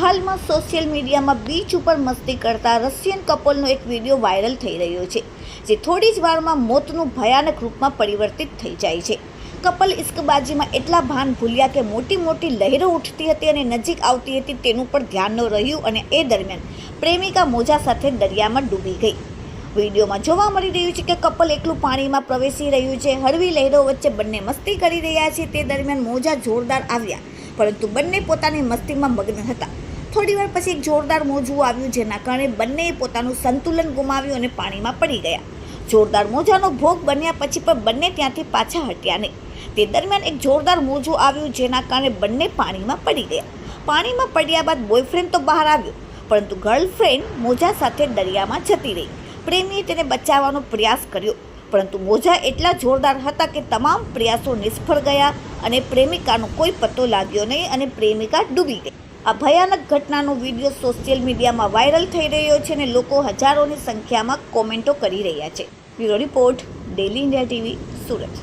હાલમાં સોશિયલ મીડિયામાં બીચ ઉપર મસ્તી કરતા રશિયન કપલનો એક વીડિયો વાયરલ થઈ રહ્યો છે, જે થોડી જ વારમાં મોતનું ભયાનક રૂપમાં પરિવર્તિત થઈ જાય છે. કપલ ઇશ્કબાજીમાં એટલા ભાન ભૂલ્યા કે મોટી મોટી લહેરો ઉઠતી હતી અને નજીક આવતી હતી તેનું પણ ધ્યાન ન રહ્યું અને એ દરમિયાન પ્રેમિકા મોજા સાથે દરિયામાં ડૂબી ગઈ. વિડીયોમાં જોવા મળી રહ્યું છે કે કપલ એકલું પાણીમાં પ્રવેશી રહ્યું છે, હળવી લહેરો વચ્ચે બંને મસ્તી કરી રહ્યા છે, તે દરમિયાન મોજા જોરદાર આવ્યા, પરંતુ બંને પોતાની મસ્તીમાં મગ્ન હતા. થોડી વાર પછી એક જોરદાર મોજું આવ્યું જેના કારણે બંનેએ પોતાનું સંતુલન ગુમાવ્યું અને પાણીમાં પડી ગયા. જોરદાર મોજાનો ભોગ બન્યા પછી પણ બંને ત્યાંથી પાછા હટ્યા નહીં. તે દરમિયાન એક જોરદાર મોજું આવ્યું જેના કારણે બંને પાણીમાં પડી ગયા. પાણીમાં પડ્યા બાદ બોયફ્રેન્ડ તો બહાર આવ્યો, પરંતુ ગર્લફ્રેન્ડ મોજા સાથે દરિયામાં જતી રહી. પ્રેમીએ તેને બચાવવાનો પ્રયાસ કર્યો, પરંતુ મોજા એટલા જોરદાર હતા કે તમામ પ્રયાસો નિષ્ફળ ગયા અને પ્રેમિકાનો કોઈ પત્તો લાગ્યો નહીં અને પ્રેમિકા ડૂબી ગઈ. આ ભયાનક ઘટનાનો વીડિયો સોશિયલ મીડિયામાં વાયરલ થઈ રહ્યો છે અને લોકો હજારોની સંખ્યામાં કોમેન્ટો કરી રહ્યા છે. Bureau report, daily India TV, Surat.